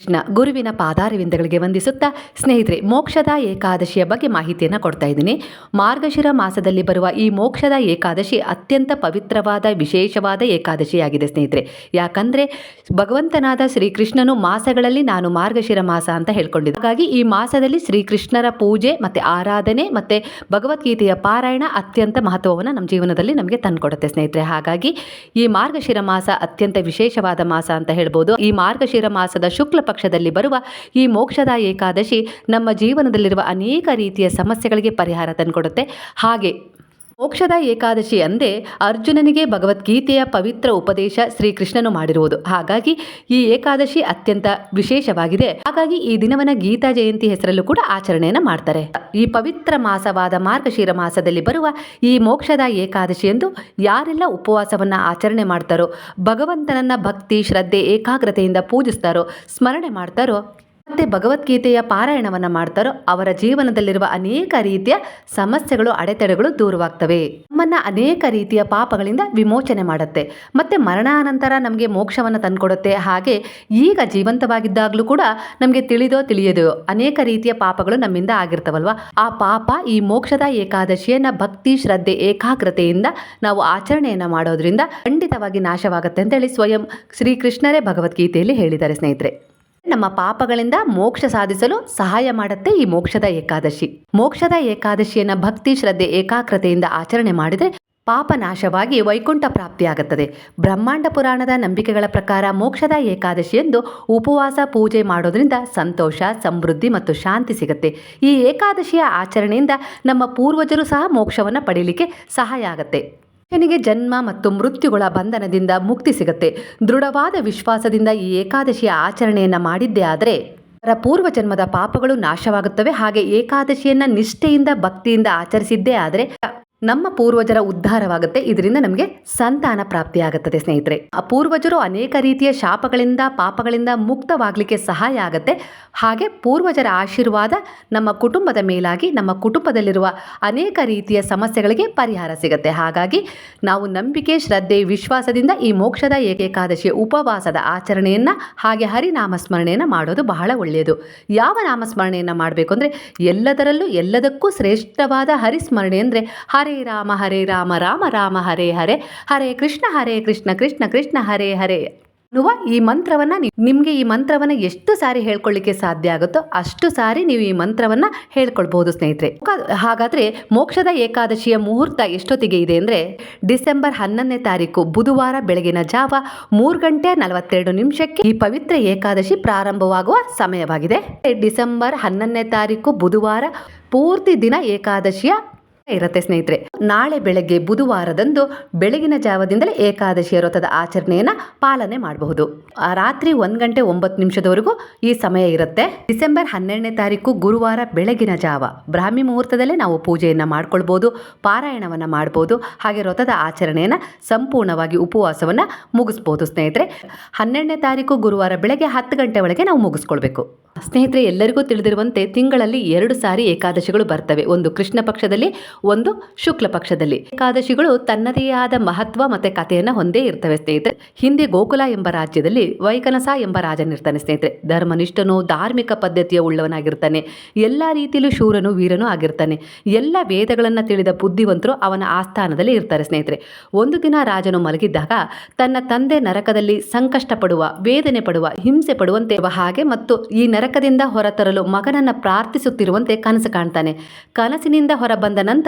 ಕೃಷ್ಣ ಗುರುವಿನ ಪಾದಾರವಿಂದಗಳಿಗೆ ವಂದಿಸುತ್ತಾ ಸ್ನೇಹಿತರೆ, ಮೋಕ್ಷದ ಏಕಾದಶಿಯ ಬಗ್ಗೆ ಮಾಹಿತಿಯನ್ನು ಕೊಡ್ತಾ ಇದ್ದೀನಿ. ಮಾರ್ಗಶಿರ ಮಾಸದಲ್ಲಿ ಬರುವ ಈ ಮೋಕ್ಷದ ಏಕಾದಶಿ ಅತ್ಯಂತ ಪವಿತ್ರವಾದ, ವಿಶೇಷವಾದ ಏಕಾದಶಿಯಾಗಿದೆ ಸ್ನೇಹಿತರೆ. ಯಾಕಂದರೆ, ಭಗವಂತನಾದ ಶ್ರೀಕೃಷ್ಣನು ಮಾಸಗಳಲ್ಲಿ ನಾನು ಮಾರ್ಗಶಿರ ಮಾಸ ಅಂತ ಹೇಳ್ಕೊಂಡಿದ್ದೆ. ಹಾಗಾಗಿ ಈ ಮಾಸದಲ್ಲಿ ಶ್ರೀಕೃಷ್ಣರ ಪೂಜೆ ಮತ್ತು ಆರಾಧನೆ ಮತ್ತು ಭಗವದ್ಗೀತೆಯ ಪಾರಾಯಣ ಅತ್ಯಂತ ಮಹತ್ವವನ್ನು ನಮ್ಮ ಜೀವನದಲ್ಲಿ ನಮಗೆ ತಂದುಕೊಡುತ್ತೆ ಸ್ನೇಹಿತರೆ. ಹಾಗಾಗಿ ಈ ಮಾರ್ಗಶಿರ ಮಾಸ ಅತ್ಯಂತ ವಿಶೇಷವಾದ ಮಾಸ ಅಂತ ಹೇಳ್ಬೋದು. ಈ ಮಾರ್ಗಶಿರ ಮಾಸದ ಶುಕ್ಲ ಪಕ್ಷದಲ್ಲಿ ಬರುವ ಈ ಮೋಕ್ಷದ ಏಕಾದಶಿ ನಮ್ಮ ಜೀವನದಲ್ಲಿರುವ ಅನೇಕ ರೀತಿಯ ಸಮಸ್ಯೆಗಳಿಗೆ ಪರಿಹಾರ ತಂದುಕೊಡುತ್ತೆ. ಹಾಗೆ ಮೋಕ್ಷದ ಏಕಾದಶಿ ಅಂದೇ ಅರ್ಜುನನಿಗೆ ಭಗವದ್ಗೀತೆಯ ಪವಿತ್ರ ಉಪದೇಶ ಶ್ರೀಕೃಷ್ಣನು ಮಾಡಿರುವುದು. ಹಾಗಾಗಿ ಈ ಏಕಾದಶಿ ಅತ್ಯಂತ ವಿಶೇಷವಾಗಿದೆ. ಹಾಗಾಗಿ ಈ ದಿನವನ್ನ ಗೀತಾ ಜಯಂತಿ ಹೆಸರಲ್ಲೂ ಕೂಡ ಆಚರಣೆಯನ್ನು ಮಾಡ್ತಾರೆ. ಈ ಪವಿತ್ರ ಮಾಸವಾದ ಮಾರ್ಗಶೀರ ಮಾಸದಲ್ಲಿ ಬರುವ ಈ ಮೋಕ್ಷದ ಏಕಾದಶಿ ಎಂದು ಯಾರೆಲ್ಲ ಉಪವಾಸವನ್ನ ಆಚರಣೆ ಮಾಡ್ತಾರೋ, ಭಗವಂತನನ್ನ ಭಕ್ತಿ, ಶ್ರದ್ಧೆ, ಏಕಾಗ್ರತೆಯಿಂದ ಪೂಜಿಸ್ತಾರೋ, ಸ್ಮರಣೆ ಮಾಡ್ತಾರೋ ಮತ್ತೆ ಭಗವದ್ಗೀತೆಯ ಪಾರಾಯಣವನ್ನು ಮಾಡ್ತಾರೋ ಅವರ ಜೀವನದಲ್ಲಿರುವ ಅನೇಕ ರೀತಿಯ ಸಮಸ್ಯೆಗಳು, ಅಡೆತಡೆಗಳು ದೂರವಾಗ್ತವೆ. ನಮ್ಮನ್ನ ಅನೇಕ ರೀತಿಯ ಪಾಪಗಳಿಂದ ವಿಮೋಚನೆ ಮಾಡುತ್ತೆ. ಮತ್ತೆ ಮರಣಾನಂತರ ನಮಗೆ ಮೋಕ್ಷವನ್ನು ತಂದುಕೊಡುತ್ತೆ. ಹಾಗೆ ಈಗ ಜೀವಂತವಾಗಿದ್ದಾಗಲೂ ಕೂಡ ನಮಗೆ ತಿಳಿದೋ ತಿಳಿಯದೋ ಅನೇಕ ರೀತಿಯ ಪಾಪಗಳು ನಮ್ಮಿಂದ ಆಗಿರ್ತವಲ್ವ? ಆ ಪಾಪ ಈ ಮೋಕ್ಷದ ಏಕಾದಶಿಯನ್ನ ಭಕ್ತಿ, ಶ್ರದ್ಧೆ, ಏಕಾಗ್ರತೆಯಿಂದ ನಾವು ಆಚರಣೆಯನ್ನು ಮಾಡೋದ್ರಿಂದ ಖಂಡಿತವಾಗಿ ನಾಶವಾಗುತ್ತೆ ಅಂತೇಳಿ ಸ್ವಯಂ ಶ್ರೀಕೃಷ್ಣರೇ ಭಗವದ್ಗೀತೆಯಲ್ಲಿ ಹೇಳಿದ್ದಾರೆ ಸ್ನೇಹಿತರೆ. ನಮ್ಮ ಪಾಪಗಳಿಂದ ಮೋಕ್ಷ ಸಾಧಿಸಲು ಸಹಾಯ ಮಾಡುತ್ತೆ ಈ ಮೋಕ್ಷದ ಏಕಾದಶಿ. ಮೋಕ್ಷದ ಏಕಾದಶಿಯನ್ನ ಭಕ್ತಿ, ಶ್ರದ್ಧೆ, ಏಕಾಗ್ರತೆಯಿಂದ ಆಚರಣೆ ಮಾಡಿದರೆ ಪಾಪ ನಾಶವಾಗಿ ವೈಕುಂಠ ಪ್ರಾಪ್ತಿಯಾಗುತ್ತದೆ. ಬ್ರಹ್ಮಾಂಡ ಪುರಾಣದ ನಂಬಿಕೆಗಳ ಪ್ರಕಾರ ಮೋಕ್ಷದ ಏಕಾದಶಿಯಂದು ಉಪವಾಸ, ಪೂಜೆ ಮಾಡೋದ್ರಿಂದ ಸಂತೋಷ, ಸಮೃದ್ಧಿ ಮತ್ತು ಶಾಂತಿ ಸಿಗುತ್ತೆ. ಈ ಏಕಾದಶಿಯ ಆಚರಣೆಯಿಂದ ನಮ್ಮ ಪೂರ್ವಜರು ಸಹ ಮೋಕ್ಷವನ್ನು ಪಡೀಲಿಕ್ಕೆ ಸಹಾಯ ಆಗುತ್ತೆ. ಮನುಷ್ಯನಿಗೆ ಜನ್ಮ ಮತ್ತು ಮೃತ್ಯುಗಳ ಬಂಧನದಿಂದ ಮುಕ್ತಿ ಸಿಗುತ್ತೆ. ದೃಢವಾದ ವಿಶ್ವಾಸದಿಂದ ಈ ಏಕಾದಶಿಯ ಆಚರಣೆಯನ್ನು ಮಾಡಿದ್ದೇ ಆದರೆ, ಅವರ ಪೂರ್ವ ಜನ್ಮದ ಪಾಪಗಳು ನಾಶವಾಗುತ್ತವೆ. ಹಾಗೆ ಏಕಾದಶಿಯನ್ನ ನಿಷ್ಠೆಯಿಂದ, ಭಕ್ತಿಯಿಂದ ಆಚರಿಸಿದ್ದೇ ಆದರೆ ನಮ್ಮ ಪೂರ್ವಜರ ಉದ್ಧಾರವಾಗುತ್ತೆ. ಇದರಿಂದ ನಮಗೆ ಸಂತಾನ ಪ್ರಾಪ್ತಿಯಾಗುತ್ತದೆ ಸ್ನೇಹಿತರೆ. ಆ ಪೂರ್ವಜರು ಅನೇಕ ರೀತಿಯ ಶಾಪಗಳಿಂದ, ಪಾಪಗಳಿಂದ ಮುಕ್ತವಾಗಲಿಕ್ಕೆ ಸಹಾಯ ಆಗುತ್ತೆ. ಹಾಗೆ ಪೂರ್ವಜರ ಆಶೀರ್ವಾದ ನಮ್ಮ ಕುಟುಂಬದ ಮೇಲಾಗಿ ನಮ್ಮ ಕುಟುಂಬದಲ್ಲಿರುವ ಅನೇಕ ರೀತಿಯ ಸಮಸ್ಯೆಗಳಿಗೆ ಪರಿಹಾರ ಸಿಗುತ್ತೆ. ಹಾಗಾಗಿ ನಾವು ನಂಬಿಕೆ, ಶ್ರದ್ಧೆ, ವಿಶ್ವಾಸದಿಂದ ಈ ಮೋಕ್ಷದ ಏಕಾದಶಿಯ ಉಪವಾಸದ ಆಚರಣೆಯನ್ನು ಹಾಗೆ ಹರಿನಾಮ ಸ್ಮರಣೆಯನ್ನು ಮಾಡೋದು ಬಹಳ ಒಳ್ಳೆಯದು. ಯಾವ ನಾಮಸ್ಮರಣೆಯನ್ನು ಮಾಡಬೇಕು ಅಂದರೆ ಎಲ್ಲದರಲ್ಲೂ ಎಲ್ಲದಕ್ಕೂ ಶ್ರೇಷ್ಠವಾದ ಹರಿಸ್ಮರಣೆ ಅಂದರೆ ಹರೇ ರಾಮ, ಹರೇ ರಾಮ ರಾಮ ರಾಮ, ಹರೇ ಹರೇ ಹರೇ ಕೃಷ್ಣ ಹರೇ ಕೃಷ್ಣ ಕೃಷ್ಣ ಕೃಷ್ಣ, ಹರೇ ಹರೇ ಅನ್ನುವ ಈ ಮಂತ್ರವನ್ನ ನಿಮಗೆ ಈ ಮಂತ್ರವನ್ನ ಎಷ್ಟು ಸಾರಿ ಹೇಳ್ಕೊಳ್ಳಿಕ್ಕೆ ಸಾಧ್ಯ ಆಗುತ್ತೋ ಅಷ್ಟು ಸಾರಿ ನೀವು ಈ ಮಂತ್ರವನ್ನ ಹೇಳ್ಕೊಳ್ಬಹುದು ಸ್ನೇಹಿತರೆ. ಹಾಗಾದ್ರೆ ಮೋಕ್ಷದ ಏಕಾದಶಿಯ ಮುಹೂರ್ತ ಎಷ್ಟೊತ್ತಿಗೆ ಇದೆ ಅಂದ್ರೆ ಡಿಸೆಂಬರ್ ಹನ್ನೊಂದನೇ ತಾರೀಕು, ಬುಧವಾರ ಬೆಳಗಿನ ಜಾವ ಮೂರು ಗಂಟೆ ನಲವತ್ತೆರಡು ನಿಮಿಷಕ್ಕೆ ಈ ಪವಿತ್ರ ಏಕಾದಶಿ ಪ್ರಾರಂಭವಾಗುವ ಸಮಯವಾಗಿದೆ. ಡಿಸೆಂಬರ್ ಹನ್ನೊಂದನೇ ತಾರೀಕು, ಬುಧವಾರ ಪೂರ್ತಿ ದಿನ ಏಕಾದಶಿಯ ಇರುತ್ತೆ ಸ್ನೇಹಿತರೆ. ನಾಳೆ ಬೆಳಗ್ಗೆ ಬುಧವಾರದಂದು ಬೆಳಗಿನ ಜಾವದಿಂದಲೇ ಏಕಾದಶಿಯ ವ್ರತದ ಆಚರಣೆಯನ್ನು ಪಾಲನೆ ಮಾಡಬಹುದು. ರಾತ್ರಿ ಒಂದು ಗಂಟೆ ಒಂಬತ್ತು ನಿಮಿಷದವರೆಗೂ ಈ ಸಮಯ ಇರುತ್ತೆ. ಡಿಸೆಂಬರ್ ಹನ್ನೆರಡನೇ ತಾರೀಕು ಗುರುವಾರ ಬೆಳಗಿನ ಜಾವ. ಬ್ರಾಹ್ಮಿ ಮುಹೂರ್ತದಲ್ಲೇ ನಾವು ಪೂಜೆಯನ್ನು ಮಾಡ್ಕೊಳ್ಬೋದು ಪಾರಾಯಣವನ್ನ ಮಾಡಬಹುದು, ಹಾಗೆ ವ್ರತದ ಆಚರಣೆಯನ್ನು ಸಂಪೂರ್ಣವಾಗಿ ಉಪವಾಸವನ್ನ ಮುಗಿಸ್ಬೋದು ಸ್ನೇಹಿತರೆ. ಹನ್ನೆರಡನೇ ತಾರೀಕು ಗುರುವಾರ ಬೆಳಗ್ಗೆ ಹತ್ತು ಗಂಟೆ ಒಳಗೆ ನಾವು ಮುಗಿಸ್ಕೊಳ್ಬೇಕು. ಸ್ನೇಹಿತರೆ, ಎಲ್ಲರಿಗೂ ತಿಳಿದಿರುವಂತೆ ತಿಂಗಳಲ್ಲಿ ಎರಡು ಸಾರಿ ಏಕಾದಶಿಗಳು ಬರ್ತವೆ. ಒಂದು ಕೃಷ್ಣ ಪಕ್ಷದಲ್ಲಿ ಒಂದು ಶುಕ್ಲ ಪಕ್ಷದಲ್ಲಿ. ಏಕಾದಶಿಗಳು ತನ್ನದೇ ಆದ ಮಹತ್ವ ಮತ್ತೆ ಕಥೆಯನ್ನ ಹೊಂದೇ ಇರ್ತವೆ ಸ್ನೇಹಿತರೆ. ಹಿಂದೆ ಗೋಕುಲ ಎಂಬ ರಾಜ್ಯದಲ್ಲಿ ವೈಕನಸ ಎಂಬ ರಾಜನಿರ್ತಾನೆ ಸ್ನೇಹಿತರೆ. ಧರ್ಮನಿಷ್ಠನು ಧಾರ್ಮಿಕ ಪದ್ಧತಿಯ ಉಳ್ಳವನಾಗಿರ್ತಾನೆ. ಎಲ್ಲ ರೀತಿಯಲ್ಲೂ ಶೂರನು, ವೀರನು ಆಗಿರ್ತಾನೆ. ಎಲ್ಲ ವೇದಗಳನ್ನ ತಿಳಿದ ಬುದ್ಧಿವಂತರು ಅವನ ಆಸ್ಥಾನದಲ್ಲಿ ಇರ್ತಾರೆ ಸ್ನೇಹಿತರೆ. ಒಂದು ದಿನ ರಾಜನು ಮಲಗಿದ್ದಾಗ ತನ್ನ ತಂದೆ ನರಕದಲ್ಲಿ ಸಂಕಷ್ಟ ಪಡುವ ವೇದನೆ ಪಡುವ, ಹಿಂಸೆ ಪಡುವಂತೆ ಹಾಗೆ ಮತ್ತು ಈ ನರಕದಿಂದ ಹೊರತರಲು ಮಗನನ್ನ ಪ್ರಾರ್ಥಿಸುತ್ತಿರುವಂತೆ ಕನಸು ಕಾಣ್ತಾನೆ. ಕನಸಿನಿಂದ ಹೊರಬಂದ ನಂತರ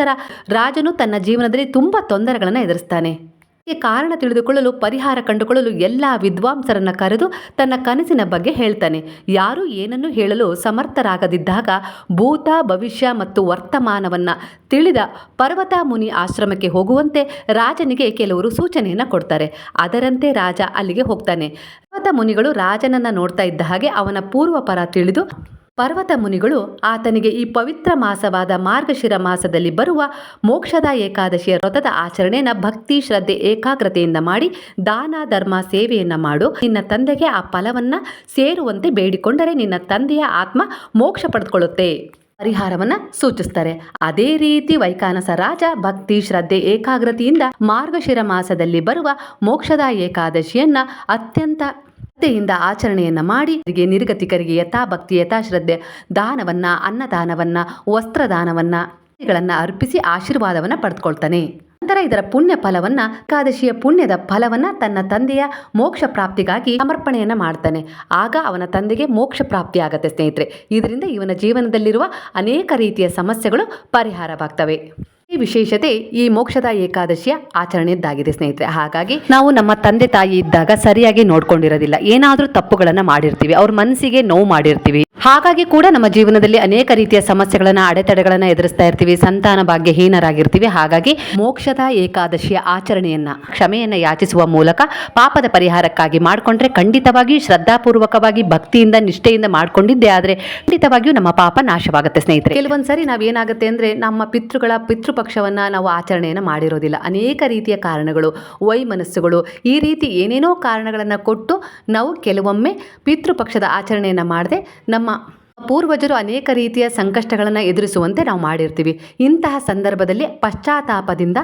ರಾಜನು ತನ್ನ ಜೀವನದಲ್ಲಿ ತುಂಬ ತೊಂದರೆಗಳನ್ನು ಎದುರಿಸ್ತಾನೆ. ಕಾರಣ ತಿಳಿದುಕೊಳ್ಳಲು, ಪರಿಹಾರ ಕಂಡುಕೊಳ್ಳಲು ಎಲ್ಲ ವಿದ್ವಾಂಸರನ್ನ ಕರೆದು ತನ್ನ ಕನಸಿನ ಬಗ್ಗೆ ಹೇಳ್ತಾನೆ. ಯಾರು ಏನನ್ನು ಹೇಳಲು ಸಮರ್ಥರಾಗದಿದ್ದಾಗ ಭೂತ, ಭವಿಷ್ಯ ಮತ್ತು ವರ್ತಮಾನವನ್ನ ತಿಳಿದ ಪರ್ವತ ಮುನಿ ಆಶ್ರಮಕ್ಕೆ ಹೋಗುವಂತೆ ರಾಜನಿಗೆ ಕೆಲವರು ಸೂಚನೆಯನ್ನು ಕೊಡ್ತಾರೆ. ಅದರಂತೆ ರಾಜ ಅಲ್ಲಿಗೆ ಹೋಗ್ತಾನೆ. ಪರ್ವತ ಮುನಿಗಳು ರಾಜನನ್ನ ನೋಡ್ತಾ ಇದ್ದ ಹಾಗೆ ಅವನ ಪೂರ್ವಪರ ತಿಳಿದು ಪರ್ವತ ಮುನಿಗಳು ಆತನಿಗೆ ಈ ಪವಿತ್ರ ಮಾಸವಾದ ಮಾರ್ಗಶಿರ ಮಾಸದಲ್ಲಿ ಬರುವ ಮೋಕ್ಷದ ಏಕಾದಶಿಯ ವ್ರತದ ಆಚರಣೆಯನ್ನು ಭಕ್ತಿ, ಶ್ರದ್ಧೆ, ಏಕಾಗ್ರತೆಯಿಂದ ಮಾಡಿ ದಾನ, ಧರ್ಮ, ಸೇವೆಯನ್ನು ಮಾಡು. ನಿನ್ನ ತಂದೆಗೆ ಆ ಫಲವನ್ನು ಸೇರುವಂತೆ ಬೇಡಿಕೊಂಡರೆ ನಿನ್ನ ತಂದೆಯ ಆತ್ಮ ಮೋಕ್ಷ ಪಡೆದುಕೊಳ್ಳುತ್ತೆ. ಪರಿಹಾರವನ್ನ ಸೂಚಿಸ್ತಾರೆ. ಅದೇ ರೀತಿ ವೈಕಾನಸ ರಾಜ ಭಕ್ತಿ, ಶ್ರದ್ಧೆ, ಏಕಾಗ್ರತೆಯಿಂದ ಮಾರ್ಗಶಿರ ಮಾಸದಲ್ಲಿ ಬರುವ ಮೋಕ್ಷದ ಏಕಾದಶಿಯನ್ನ ಅತ್ಯಂತ ಶ್ರದ್ಧೆಯಿಂದ ಆಚರಣೆಯನ್ನ ಮಾಡಿ ನಿರ್ಗತಿಕರಿಗೆ ಯಥಾಭಕ್ತಿ ಯಥಾಶ್ರದ್ಧೆ ದಾನವನ್ನ, ಅನ್ನದಾನವನ್ನ, ವಸ್ತ್ರದಾನವನ್ನ, ಗಳನ್ನ ಅರ್ಪಿಸಿ ಆಶೀರ್ವಾದವನ್ನ ಪಡೆದುಕೊಳ್ತಾನೆ ನಂತರ ಇದರ ಪುಣ್ಯ ಫಲವನ್ನ, ಕಾದಶಿಯ ಪುಣ್ಯದ ಫಲವನ್ನ ತನ್ನ ತಂದೆಯ ಮೋಕ್ಷ ಪ್ರಾಪ್ತಿಗಾಗಿ ಸಮರ್ಪಣೆಯನ್ನ ಮಾಡ್ತಾನೆ. ಆಗ ಅವನ ತಂದೆಗೆ ಮೋಕ್ಷ ಪ್ರಾಪ್ತಿ ಆಗತ್ತೆ ಸ್ನೇಹಿತರೆ. ಇದರಿಂದ ಇವನ ಜೀವನದಲ್ಲಿರುವ ಅನೇಕ ರೀತಿಯ ಸಮಸ್ಯೆಗಳು ಪರಿಹಾರವಾಗ್ತವೆ. ಈ ವಿಶೇಷತೆ ಈ ಮೋಕ್ಷದ ಏಕಾದಶಿಯ ಆಚರಣೆಯದ್ದಾಗಿದೆ ಸ್ನೇಹಿತರೆ. ಹಾಗಾಗಿ ನಾವು ನಮ್ಮ ತಂದೆ ತಾಯಿ ಇದ್ದಾಗ ಸರಿಯಾಗಿ ನೋಡ್ಕೊಂಡಿರೋದಿಲ್ಲ. ಏನಾದರೂ ತಪ್ಪುಗಳನ್ನು ಮಾಡಿರ್ತೀವಿ. ಅವ್ರ ಮನಸ್ಸಿಗೆ ನೋವು ಮಾಡಿರ್ತೀವಿ. ಹಾಗಾಗಿ ಕೂಡ ನಮ್ಮ ಜೀವನದಲ್ಲಿ ಅನೇಕ ರೀತಿಯ ಸಮಸ್ಯೆಗಳನ್ನು, ಅಡೆತಡೆಗಳನ್ನು ಎದುರಿಸ್ತಾ ಇರ್ತೀವಿ, ಸಂತಾನ ಭಾಗ್ಯಹೀನರಾಗಿರ್ತೀವಿ. ಹಾಗಾಗಿ ಮೋಕ್ಷದ ಏಕಾದಶಿಯ ಆಚರಣೆಯನ್ನ, ಕ್ಷಮೆಯನ್ನ ಯಾಚಿಸುವ ಮೂಲಕ ಪಾಪದ ಪರಿಹಾರಕ್ಕಾಗಿ ಮಾಡಿಕೊಂಡ್ರೆ ಖಂಡಿತವಾಗಿ ಶ್ರದ್ಧಾಪೂರ್ವಕವಾಗಿ ಭಕ್ತಿಯಿಂದ, ನಿಷ್ಠೆಯಿಂದ ಮಾಡ್ಕೊಂಡಿದ್ದೆ ಆದರೆ ಖಂಡಿತವಾಗಿಯೂ ನಮ್ಮ ಪಾಪ ನಾಶವಾಗುತ್ತೆ ಸ್ನೇಹಿತರೆ. ಕೆಲವೊಂದ್ಸರಿ ನಾವೇನಾಗುತ್ತೆ ಅಂದ್ರೆ ನಮ್ಮ ಪಿತೃಗಳ ಪಿತೃಪಕ್ಷವನ್ನು ನಾವು ಆಚರಣೆಯನ್ನ ಮಾಡಿರೋದಿಲ್ಲ. ಅನೇಕ ರೀತಿಯ ಕಾರಣಗಳು, ವೈಮನಸ್ಸುಗಳು, ಈ ರೀತಿ ಏನೇನೋ ಕಾರಣಗಳನ್ನು ಕೊಟ್ಟು ನಾವು ಕೆಲವೊಮ್ಮೆ ಪಿತೃಪಕ್ಷದ ಆಚರಣೆಯನ್ನು ಮಾಡದೆ ನಮ್ಮ 吗？ಪೂರ್ವಜರು ಅನೇಕ ರೀತಿಯ ಸಂಕಷ್ಟಗಳನ್ನು ಎದುರಿಸುವಂತೆ ನಾವು ಮಾಡಿರ್ತೀವಿ. ಇಂತಹ ಸಂದರ್ಭದಲ್ಲಿ ಪಶ್ಚಾತ್ತಾಪದಿಂದ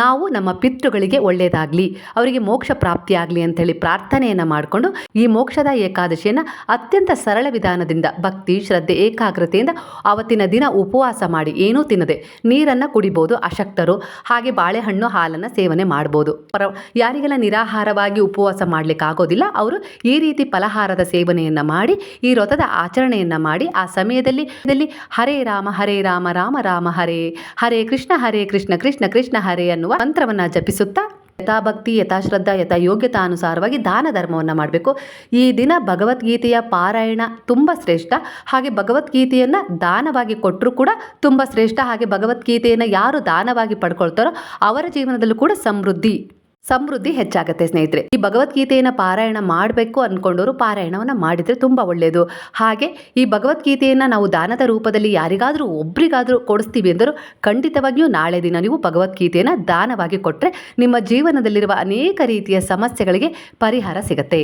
ನಾವು ನಮ್ಮ ಪಿತೃಗಳಿಗೆ ಒಳ್ಳೆಯದಾಗಲಿ ಅವರಿಗೆ ಮೋಕ್ಷ ಪ್ರಾಪ್ತಿಯಾಗಲಿ ಅಂತೇಳಿ ಪ್ರಾರ್ಥನೆಯನ್ನು ಮಾಡಿಕೊಂಡು ಈ ಮೋಕ್ಷದ ಏಕಾದಶಿಯನ್ನು ಅತ್ಯಂತ ಸರಳ ವಿಧಾನದಿಂದ, ಭಕ್ತಿ, ಶ್ರದ್ಧೆ, ಏಕಾಗ್ರತೆಯಿಂದ ಆವತ್ತಿನ ದಿನ ಉಪವಾಸ ಮಾಡಿ ಏನೂ ತಿನ್ನದೆ ನೀರನ್ನು ಕುಡಿಬೋದು, ಅಶಕ್ತರು. ಹಾಗೆ ಬಾಳೆಹಣ್ಣು, ಹಾಲನ್ನು ಸೇವನೆ ಮಾಡ್ಬೋದು. ಪರ, ಯಾರಿಗೆಲ್ಲ ನಿರಾಹಾರವಾಗಿ ಉಪವಾಸ ಮಾಡಲಿಕ್ಕೆ ಆಗೋದಿಲ್ಲ ಅವರು ಈ ರೀತಿ ಫಲಹಾರದ ಸೇವನೆಯನ್ನು ಮಾಡಿ, ಈ ವ್ರತದ ಆಚರಣೆಯನ್ನು ಮಾಡಿ ಆ ಸಮಯದಲ್ಲಿ ದಲ್ಲಿ ಹರೇ ರಾಮ ಹರೇ ರಾಮ ರಾಮ ರಾಮ, ಹರೇ ಹರೇ ಕೃಷ್ಣ ಹರೇ ಕೃಷ್ಣ ಕೃಷ್ಣ ಕೃಷ್ಣ, ಹರೇ ಅನ್ನುವ ಮಂತ್ರವನ್ನು ಜಪಿಸುತ್ತಾ ಯಥಾಭಕ್ತಿ, ಯಥಾಶ್ರದ್ಧಾ ಯಥಾ ಯೋಗ್ಯತಾನುಸಾರವಾಗಿ ದಾನ ಧರ್ಮವನ್ನು ಮಾಡಬೇಕು. ಈ ದಿನ ಭಗವದ್ಗೀತೆಯ ಪಾರಾಯಣ ತುಂಬ ಶ್ರೇಷ್ಠ. ಹಾಗೆ ಭಗವದ್ಗೀತೆಯನ್ನು ದಾನವಾಗಿ ಕೊಟ್ಟರೂ ಕೂಡ ತುಂಬ ಶ್ರೇಷ್ಠ. ಹಾಗೆ ಭಗವದ್ಗೀತೆಯನ್ನು ಯಾರು ದಾನವಾಗಿ ಪಡ್ಕೊಳ್ತಾರೋ ಅವರ ಜೀವನದಲ್ಲೂ ಕೂಡ ಸಮೃದ್ಧಿ. ಸಮೃದ್ಧಿ ಹೆಚ್ಚಾಗುತ್ತೆ ಸ್ನೇಹಿತರೆ. ಈ ಭಗವದ್ಗೀತೆಯನ್ನು ಪಾರಾಯಣ ಮಾಡಬೇಕು ಅಂದ್ಕೊಂಡವರು ಪಾರಾಯಣವನ್ನು ಮಾಡಿದರೆ ತುಂಬ ಒಳ್ಳೆಯದು ಹಾಗೆ ಈ ಭಗವದ್ಗೀತೆಯನ್ನು ನಾವು ದಾನದ ರೂಪದಲ್ಲಿ ಯಾರಿಗಾದರೂ ಒಬ್ರಿಗಾದರೂ ಕೊಡಿಸ್ತೀವಿ ಎಂದರು ಖಂಡಿತವಾಗಿಯೂ ನಾಳೆ ದಿನ ನೀವು ಭಗವದ್ಗೀತೆಯನ್ನು ದಾನವಾಗಿ ಕೊಟ್ಟರೆ ನಿಮ್ಮ ಜೀವನದಲ್ಲಿರುವ ಅನೇಕ ರೀತಿಯ ಸಮಸ್ಯೆಗಳಿಗೆ ಪರಿಹಾರ ಸಿಗುತ್ತೆ.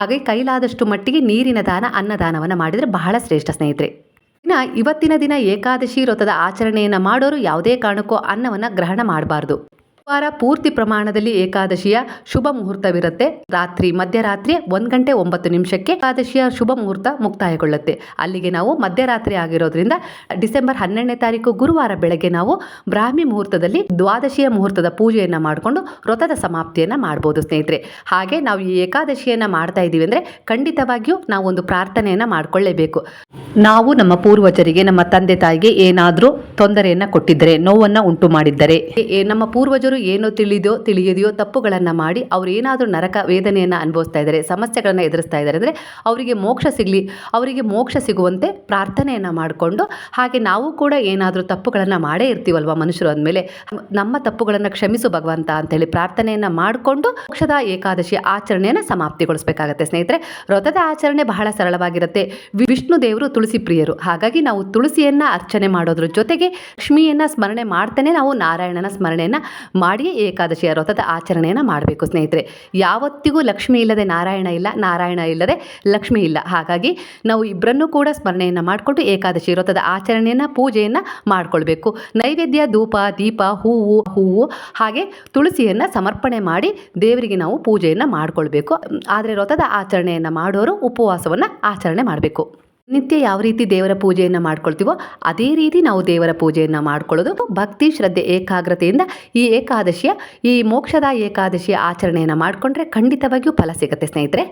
ಹಾಗೆ ಕೈಲಾದಷ್ಟು ಮಟ್ಟಿಗೆ ನೀರಿನ ದಾನ, ಅನ್ನದಾನವನ್ನು ಮಾಡಿದರೆ ಬಹಳ ಶ್ರೇಷ್ಠ ಸ್ನೇಹಿತರೆ. ಇನ್ನು ಇವತ್ತಿನ ದಿನ ಏಕಾದಶಿ ವ್ರತದ ಆಚರಣೆಯನ್ನು ಮಾಡೋರು ಯಾವುದೇ ಕಾರಣಕ್ಕೂ ಅನ್ನವನ್ನು ಗ್ರಹಣ ಮಾಡಬಾರ್ದು. ವಾರ ಪೂರ್ತಿ ಪ್ರಮಾಣದಲ್ಲಿ ಏಕಾದಶಿಯ ಶುಭ ಮುಹೂರ್ತವಿರುತ್ತೆ. ರಾತ್ರಿ, ಮಧ್ಯರಾತ್ರಿ ಒಂದು ಗಂಟೆ ಒಂಬತ್ತು ನಿಮಿಷಕ್ಕೆ ಏಕಾದಶಿಯ ಶುಭ ಮುಹೂರ್ತ ಮುಕ್ತಾಯಗೊಳ್ಳುತ್ತೆ. ಅಲ್ಲಿಗೆ ನಾವು ಮಧ್ಯರಾತ್ರಿ ಆಗಿರೋದ್ರಿಂದ ಡಿಸೆಂಬರ್ ಹನ್ನೆರಡನೇ ತಾರೀಕು ಗುರುವಾರ ಬೆಳಗ್ಗೆ ನಾವು ಬ್ರಾಹ್ಮಿ ಮುಹೂರ್ತದಲ್ಲಿ ದ್ವಾದಶಿಯ ಮುಹೂರ್ತದ ಪೂಜೆಯನ್ನು ಮಾಡಿಕೊಂಡು ವ್ರತದ ಸಮಾಪ್ತಿಯನ್ನು ಮಾಡ್ಬೋದು ಸ್ನೇಹಿತರೆ. ಹಾಗೆ ನಾವು ಈ ಏಕಾದಶಿಯನ್ನು ಮಾಡ್ತಾ ಇದ್ದೀವಿ ಅಂದರೆ ಖಂಡಿತವಾಗಿಯೂ ನಾವು ಒಂದು ಪ್ರಾರ್ಥನೆಯನ್ನು ಮಾಡಿಕೊಳ್ಳೇಬೇಕು. ನಾವು ನಮ್ಮ ಪೂರ್ವಜರಿಗೆ, ನಮ್ಮ ತಂದೆ ತಾಯಿಗೆ ಏನಾದರೂ ತೊಂದರೆಯನ್ನು ಕೊಟ್ಟಿದ್ದರೆ, ನೋವನ್ನು ಉಂಟು ಮಾಡಿದ್ದರೆ ನಮ್ಮ ಪೂರ್ವಜರು ಏನೋ ತಿಳಿದೋ ತಿಳಿಯದೆಯೋ ತಪ್ಪುಗಳನ್ನು ಮಾಡಿ ಅವ್ರು ಏನಾದರೂ ನರಕ ವೇದನೆಯನ್ನು ಅನುಭವಿಸ್ತಾ ಇದ್ದಾರೆ ಸಮಸ್ಯೆಗಳನ್ನು ಎದುರಿಸ್ತಾ ಇದ್ದಾರೆ ಅಂದರೆ ಅವರಿಗೆ ಮೋಕ್ಷ ಸಿಗಲಿ, ಅವರಿಗೆ ಮೋಕ್ಷ ಸಿಗುವಂತೆ ಪ್ರಾರ್ಥನೆಯನ್ನು ಮಾಡಿಕೊಂಡು ಹಾಗೆ ನಾವು ಕೂಡ ಏನಾದರೂ ತಪ್ಪುಗಳನ್ನು ಮಾಡೇ ಇರ್ತೀವಲ್ವ ಮನುಷ್ಯರು ಅಂದಮೇಲೆ? ನಮ್ಮ ತಪ್ಪುಗಳನ್ನು ಕ್ಷಮಿಸು ಭಗವಂತ ಅಂತೇಳಿ ಪ್ರಾರ್ಥನೆಯನ್ನು ಮಾಡಿಕೊಂಡು ಮೋಕ್ಷದ ಏಕಾದಶಿ ಆಚರಣೆಯನ್ನು ಸಮಾಪ್ತಿಗೊಳಿಸಬೇಕಾಗತ್ತೆ. ಸ್ನೇಹಿತರೆ, ವ್ರತದ ಆಚರಣೆ ಬಹಳ ಸರಳವಾಗಿರುತ್ತೆ. ವಿಷ್ಣು ದೇವರು ತುಳಸಿ ಪ್ರಿಯರು. ಹಾಗಾಗಿ ನಾವು ತುಳಸಿಯನ್ನು ಅರ್ಚನೆ ಮಾಡೋದ್ರ ಜೊತೆಗೆ ಲಕ್ಷ್ಮಿಯನ್ನು ಸ್ಮರಣೆ ಮಾಡ್ತಾನೆ ನಾವು ನಾರಾಯಣನ ಸ್ಮರಣೆಯನ್ನ ಮಾಡಿಯೇ ಏಕಾದಶಿಯ ವ್ರತದ ಆಚರಣೆಯನ್ನು ಮಾಡಬೇಕು ಸ್ನೇಹಿತರೆ. ಯಾವತ್ತಿಗೂ ಲಕ್ಷ್ಮಿ ಇಲ್ಲದೆ ನಾರಾಯಣ ಇಲ್ಲ, ನಾರಾಯಣ ಇಲ್ಲದೆ ಲಕ್ಷ್ಮಿ ಇಲ್ಲ. ಹಾಗಾಗಿ ನಾವು ಇಬ್ಬರನ್ನೂ ಕೂಡ ಸ್ಮರಣೆಯನ್ನು ಮಾಡಿಕೊಂಡು ಏಕಾದಶಿ ವ್ರತದ ಆಚರಣೆಯನ್ನು, ಪೂಜೆಯನ್ನು ಮಾಡಿಕೊಳ್ಬೇಕು. ನೈವೇದ್ಯ, ಧೂಪ, ದೀಪ, ಹೂವು ಹೂವು, ಹಾಗೆ ತುಳಸಿಯನ್ನು ಸಮರ್ಪಣೆ ಮಾಡಿ ದೇವರಿಗೆ ನಾವು ಪೂಜೆಯನ್ನು ಮಾಡಿಕೊಳ್ಬೇಕು. ಆದರೆ ವ್ರತದ ಆಚರಣೆಯನ್ನು ಮಾಡೋರು ಉಪವಾಸವನ್ನು ಆಚರಣೆ ಮಾಡಬೇಕು. ನಿತ್ಯ ಯಾವ ರೀತಿ ದೇವರ ಪೂಜೆಯನ್ನು ಮಾಡ್ಕೊಳ್ತೀವೋ ಅದೇ ರೀತಿ ನಾವು ದೇವರ ಪೂಜೆಯನ್ನು ಮಾಡ್ಕೊಳ್ಳೋದು. ಭಕ್ತಿ, ಶ್ರದ್ಧೆ, ಏಕಾಗ್ರತೆಯಿಂದ ಈ ಏಕಾದಶಿಯ, ಈ ಮೋಕ್ಷದ ಏಕಾದಶಿಯ ಆಚರಣೆಯನ್ನು ಮಾಡಿಕೊಂಡ್ರೆ ಖಂಡಿತವಾಗಿಯೂ ಫಲ ಸಿಗುತ್ತೆ ಸ್ನೇಹಿತರೆ.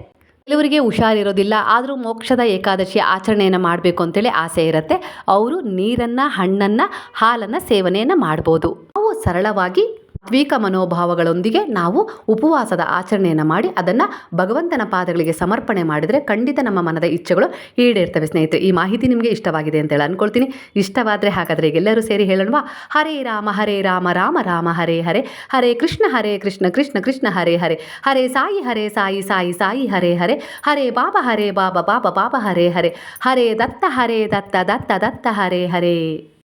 ಕೆಲವರಿಗೆ ಹುಷಾರಿರೋದಿಲ್ಲ, ಆದರೂ ಮೋಕ್ಷದ ಏಕಾದಶಿಯ ಆಚರಣೆಯನ್ನು ಮಾಡಬೇಕು ಅಂತೇಳಿ ಆಸೆ ಇರುತ್ತೆ. ಅವರು ನೀರನ್ನು, ಹಣ್ಣನ್ನು, ಹಾಲನ್ನು ಸೇವನೆಯನ್ನು ಮಾಡ್ಬೋದು. ನಾವು ಸರಳವಾಗಿ ಸಾತ್ವಿಕ ಮನೋಭಾವಗಳೊಂದಿಗೆ ನಾವು ಉಪವಾಸದ ಆಚರಣೆಯನ್ನು ಮಾಡಿ ಅದನ್ನು ಭಗವಂತನ ಪಾದಗಳಿಗೆ ಸಮರ್ಪಣೆ ಮಾಡಿದರೆ ಖಂಡಿತ ನಮ್ಮ ಮನದ ಇಚ್ಛೆಗಳು ಈಡೇರ್ತವೆ. ಸ್ನೇಹಿತರೆ, ಈ ಮಾಹಿತಿ ನಿಮಗೆ ಇಷ್ಟವಾಗಿದೆ ಅಂತೇಳಿ ಅನ್ಕೊಳ್ತೀನಿ ಇಷ್ಟವಾದರೆ ಹಾಗಾದರೆ ಎಲ್ಲರೂ ಸೇರಿ ಹೇಳೋಣವಾ? ಹರೇ ರಾಮ ಹರೇ ರಾಮ ರಾಮ ರಾಮ, ಹರೇ ಹರೇ. ಹರೇ ಕೃಷ್ಣ ಹರೇ ಕೃಷ್ಣ ಕೃಷ್ಣ ಕೃಷ್ಣ, ಹರೇ ಹರೇ. ಹರೇ ಸಾಯಿ ಹರೇ ಸಾಯಿ ಸಾಯಿ ಸಾಯಿ, ಹರೇ ಹರೇ. ಹರೇ ಬಾಬಾ ಹರೇ ಬಾಬಾ ಬಾಬಾ ಬಾಬಾ, ಹರೇ ಹರೇ. ಹರೇ ದತ್ತ ಹರೇ ದತ್ತ ದತ್ತ ದತ್ತ, ಹರೇ ಹರೇ.